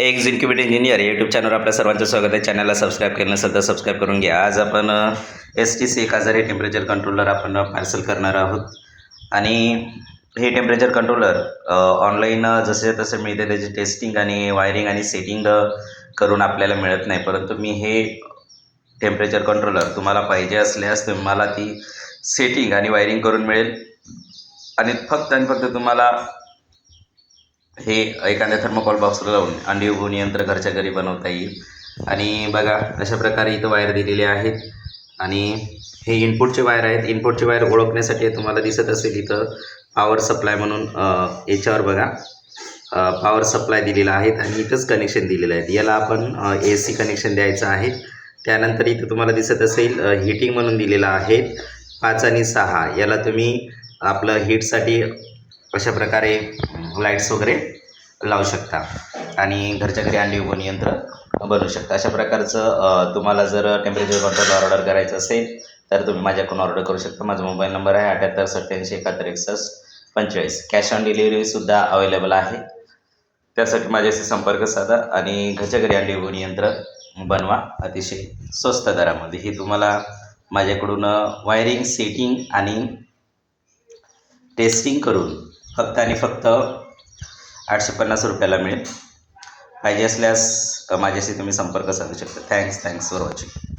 एक engineer YouTube चॅनलवर आपल्या सर्वांचं स्वागत आहे. चॅनलला सबस्क्राईब केलं नसेल तर सबस्क्राईब करून घ्या. आज आपण एस टी सी एक हजार हे टेम्परेचर कंट्रोलर आपण पार्सल करणार आहोत. आणि हे टेम्परेचर कंट्रोलर ऑनलाईन जसे तसे मिळते त्याची टेस्टिंग आणि वायरिंग आणि सेटिंग करून आपल्याला मिळत नाही. परंतु मी हे टेम्परेचर कंट्रोलर तुम्हाला पाहिजे असल्यास तुम्हाला ती सेटिंग आणि वायरिंग करून मिळेल. आणि फक्त आणि फक्त तुम्हाला हे एखाद्या थर्मोकॉल बॉक्सला लावून अंडी उगवून यंत्र घरच्या घरी बनवता येईल. आणि बघा अशा प्रकारे इथं वायर दिलेले आहेत. आणि हे इनपुटचे वायर आहेत. इनपुटचे वायर ओळखण्यासाठी तुम्हाला दिसत असेल इथं पॉवर सप्लाय म्हणून याच्यावर बघा पॉवर सप्लाय दिलेला आहे आणि इथंच कनेक्शन दिलेलं आहे. याला आपण ए सी कनेक्शन द्यायचं आहे. त्यानंतर इथं तुम्हाला दिसत असेल हीटिंग म्हणून दिलेलं आहे. पाच आणि सहा. याला तुम्ही आपलं हीटसाठी अशा प्रकारे लाईट्स वगैरे लावू शकता आणि घरच्या घरी अंडी उगवण यंत्र बनवू शकता. अशा प्रकारचं तुम्हाला जर टेम्परेचर कंट्रोल ऑर्डर करायचं असेल तर तुम्ही माझ्याकडून ऑर्डर करू शकता. माझा मोबाईल नंबर आहे अठ्याहत्तर सत्त्याऐंशी एकाहत्तर एकसष्ट पंचेचाळीस. कॅश ऑन डिलिव्हरीसुद्धा अवेलेबल आहे. त्यासाठी माझ्याशी संपर्क साधा आणि घरच्या घरी अंडी उगवण यंत्र बनवा. अतिशय स्वस्त दरामध्ये. हे तुम्हाला माझ्याकडून वायरिंग सेटिंग आणि टेस्टिंग करून फक्त आणि फक्त आठशे पन्नास रुपयाला मिळेल. पाहिजे असल्यास माझ्याशी तुम्ही संपर्क साधू शकता. Thanks thanks for watching